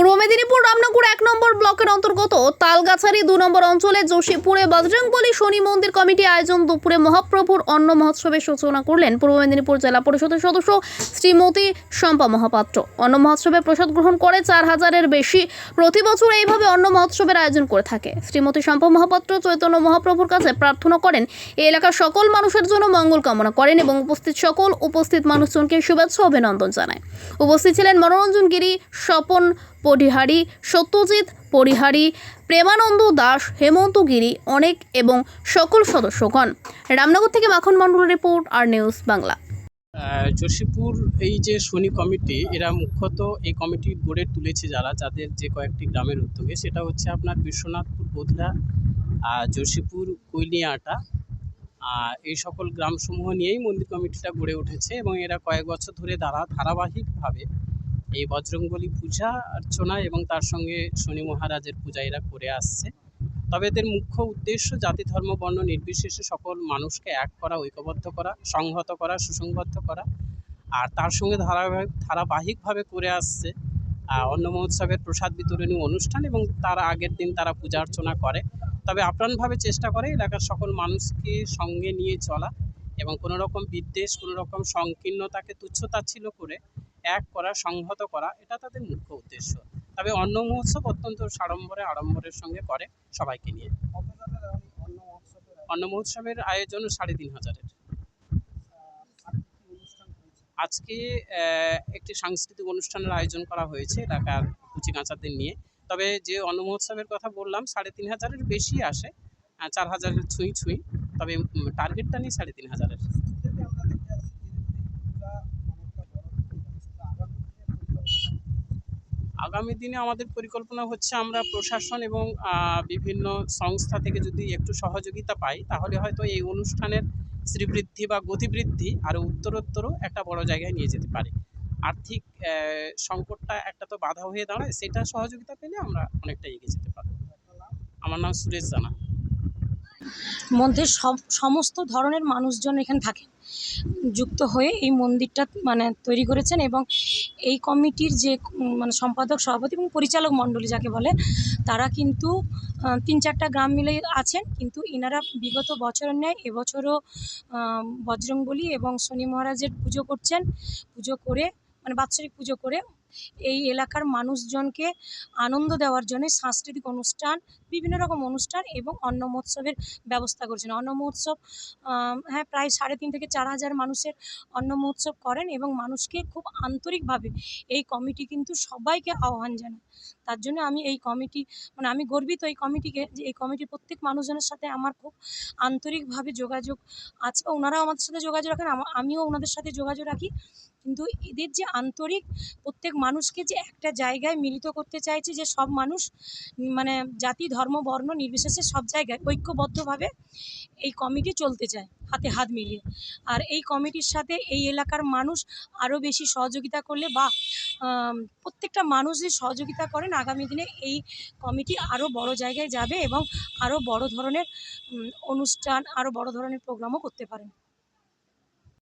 পূর্ব মেদিনীপুর রামনগর এক নম্বর ব্লকের অন্তর্গত তালগাছারি দু নম্বর অঞ্চলে যোশীপুরে বজরংবলী শনি মন্দির কমিটি আয়োজন দুপুরে মহাপ্রভুর অন্ন মহোৎসবের সূচনা করলেন পূর্ব মেদিনীপুর জেলা পরিষদের সদস্য শ্রীমতী শম্পা মহাপাত্র। অন্ন মহোৎসবে প্রসাদ গ্রহণ করে চার হাজারের বেশি প্রতি বছর এইভাবে অন্ন মহোৎসবের আয়োজন করে থাকে। শ্রীমতী শম্পা মহাপাত্র চৈতন্য মহাপ্রভুর কাছে প্রার্থনা করেন, এই এলাকার সকল মানুষের জন্য মঙ্গল কামনা করেন এবং উপস্থিত সকল উপস্থিত মানুষজনকে শুভেচ্ছা অভিনন্দন জানায়। উপস্থিত ছিলেন মনোরঞ্জন গিরি, স্বপন পরিহারি সত্যজিৎ পরিহারি প্রেমানন্দ দাস হেমন্ত গিরি অনেক এবং সকল সদস্যগণ। রামনগর থেকে Makhan Mandal report R news Bangla. আহ, যোশীপুর এই যে শনি কমিটি এরা মুখ্যত এই কমিটি গড়ে তুলেছে যারা যাদের যে কয়েকটি গ্রামের উদ্যোগে। সেটা হচ্ছে আপনার বিশ্বনাথপুর বোধরা আহ, যোশীপুর কৈলিয়াটা। এই সকল গ্রামসমূহ নিয়েই মন্দির কমিটিটা গড়ে উঠেছে এবং এরা কয়েক বছর ধরে দ্বারা ধারাবাহিকভাবে এই বজরংবলী পূজা অর্চনা এবং তার সঙ্গে শনি মহারাজের পূজা এরা করে আসছে। তবে এদের মুখ্য উদ্দেশ্য জাতি, ধর্ম, বর্ণ নির্বিশেষে সকল মানুষকে এক করা, ঐক্যবদ্ধ করা, সংহত করা, সুসংবদ্ধ করা। আর তার সঙ্গে ধারাবাহিক, ধারাবাহিকভাবে করে আসছে অন্ন মহোৎসবের প্রসাদ বিতরণী অনুষ্ঠান এবং তার আগের দিন তারা পূজা অর্চনা করে। তবে আপ্রাণভাবে চেষ্টা করে এলাকার সকল মানুষকে সঙ্গে নিয়ে চলা এবং কোনো রকম বিদ্বেষ কোনো রকম সংকীর্ণতাকে তুচ্ছতাচ্ছিল্য করে এক করা, সংহত করা, এটা তাদের মুখ্য উদ্দেশ্য। তবে অন্ন মহোৎসব অত্যন্ত সাড়ম্বরে আড়ম্বরের সঙ্গে করে সবাইকে নিয়ে। অন্ন মহোৎসবের আয়োজন সাড়ে তিন হাজারের। আজকে একটি সাংস্কৃতিক অনুষ্ঠানের আয়োজন করা হয়েছে এলাকার কুচি কাঁচাদের নিয়ে। তবে যে অন্ন মহোৎসবের কথা বললাম, সাড়ে তিন হাজারের বেশি আসে চার হাজারের ছুঁই ছুঁই। তবে টার্গেটটা নেই সাড়ে তিন হাজারের। আগামী দিনে আমাদের পরিকল্পনা হচ্ছে আমরা প্রশাসন এবং বিভিন্ন সংস্থা থেকে যদি একটু সহযোগিতা পাই, তাহলে হয়তো এই অনুষ্ঠানের শ্রীবৃদ্ধি বা গতিবৃদ্ধি আরও উত্তরোত্তরও একটা বড় জায়গায় নিয়ে যেতে পারে। আর্থিক সংকটটা একটা তো বাধা হয়ে দাঁড়ায়, সেটা সহযোগিতা পেলে আমরা অনেকটা এগিয়ে যেতে পারব। আমার নাম সুরেশ জানা। মধ্যে সব, সমস্ত ধরনের মানুষজন এখানে থাকেন যুক্ত হয়ে এই মন্দিরটা মানে তৈরি করেছেন এবং এই কমিটির যে মানে সম্পাদক, সভাপতি এবং পরিচালক মণ্ডলী যাকে বলে, তারা কিন্তু তিন চারটা গ্রাম মিলে আছেন। কিন্তু ইনারা বিগত বছরের ন্যায় এবছরও বজরংবলী এবং শনি মহারাজের পুজো করছেন। পুজো করে মানে বাৎসরিক পুজো করে এই এলাকার মানুষজনকে আনন্দ দেওয়ার জন্য সাংস্কৃতিক অনুষ্ঠান বিভিন্ন রকম অনুষ্ঠান এবং অন্ন মহোৎসবের ব্যবস্থা করেছেন। অন্ন মহোৎসব হ্যাঁ প্রায় সাড়ে তিন থেকে চার হাজার মানুষের অন্ন মহোৎসব করেন এবং মানুষকে খুব আন্তরিকভাবে এই কমিটি কিন্তু সবাইকে আহ্বান জানায়। তার জন্য আমি এই কমিটি মানে আমি গর্বিত এই কমিটিকে যে এই কমিটির প্রত্যেক মানুষজনের সাথে আমার খুব আন্তরিকভাবে যোগাযোগ আছে। ওনারাও আমাদের সাথে যোগাযোগ রাখেন, আমা- আমিও ওনাদের সাথে যোগাযোগ রাখি। কিন্তু এদের যে আন্তরিক প্রত্যেক মানুষকে যে একটা জায়গায় মিলিত করতে চাইছে যে সব মানুষ মানে জাতি ধর্ম, বর্ণ নির্বিশেষে সব জায়গায় ঐক্যবদ্ধভাবে এই কমিটি চলতে চায়, হাতে হাত মিলিয়ে। আর এই কমিটির সাথে এই এলাকার মানুষ আরও বেশি সহযোগিতা করলে বা প্রত্যেকটা মানুষ যদি সহযোগিতা করেন, আগামী দিনে এই কমিটি আরও বড় জায়গায় যাবে এবং আরও বড় ধরনের অনুষ্ঠান, আরও বড় ধরনের প্রোগ্রামও করতে পারেন।